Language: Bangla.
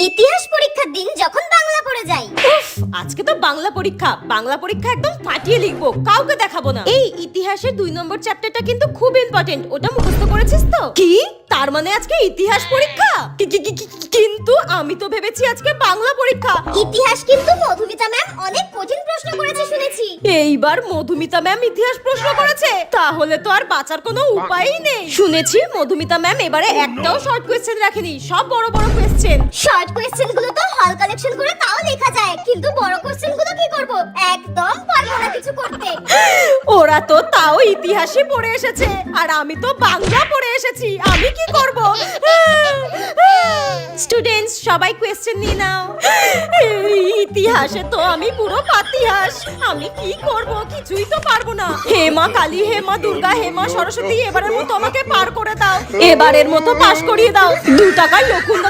ইতিহাস পরীক্ষার দিন যখন বাংলা পড়ে যাই। উফ, আজকে তো বাংলা পরীক্ষা। বাংলা পরীক্ষা একদম ফাটিয়ে লিখব কাউকে দেখাবো না। এই ইতিহাসের দুই নম্বর চ্যাপ্টারটা কিন্তু খুব ইম্পর্টেন্ট ওটা মুখস্থ করেছিস তো? কি? তার মানে আজকে ইতিহাস পরীক্ষা? কি- কি- কি- কি- কিন্তু আমি তো ভেবেছি আজকে বাংলা পরীক্ষা। ইতিহাস কিন্তু মধুমিতা ম্যাম অনেক কঠিন প্রশ্ন এইবার মধুমিতা ম্যাম ইতিহাস প্রশ্ন করেছে। তাহলে তো আর বাঁচার কোনো উপায়ই নেই। শুনেছি মধুমিতা ম্যাম এবারে একটাও শর্ট কোয়েশ্চেন রাখেনি সব বড় বড় কোয়েশ্চেন শর্ট কোয়েশ্চেনগুলো তো হল কালেকশন করে তাও লেখা যায় কিন্তু বড় কোশ্চেনগুলো কি করব? একদম পারব না কিছু করতে। ওরা তো তাও ইতিহাসে পড়ে এসেছে আর আমি তো বাংলা পড়ে এসেছি আমি কি করব? স্টুডেন্টস সবাই কোয়েশ্চেন নিয়ে নাও। ইতিহাসে তো আমি পুরো পাতিহাস। আমি কি করব? কিছুই তো পারব না। হে মা কালী, হে মা দুর্গা, হে মা সরস্বতী, এবারের মতো আমাকে পার করে দাও। এবারের মতো পাশ করিয়ে দাও। দু টাকার লকুন্দরা কিনে ভোগ চড়াবো